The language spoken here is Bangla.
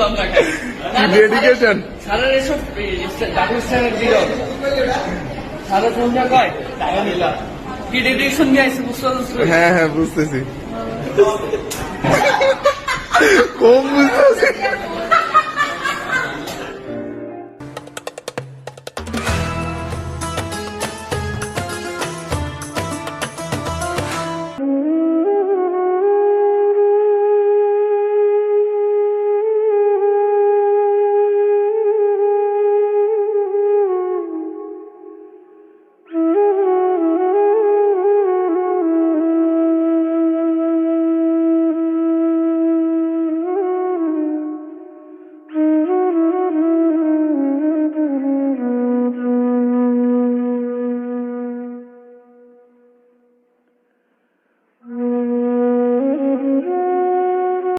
ভিডিও ডেডিকেশন সারা এসব ডাবল স্ট্যান্ডার্ড সারা ফোন কয়? টাকা নিলাম কি ডেডিকেশন নিয়ে আসছে বুঝতে হ্যাঁ হ্যাঁ বুঝতেছি। কম বুঝতেছি।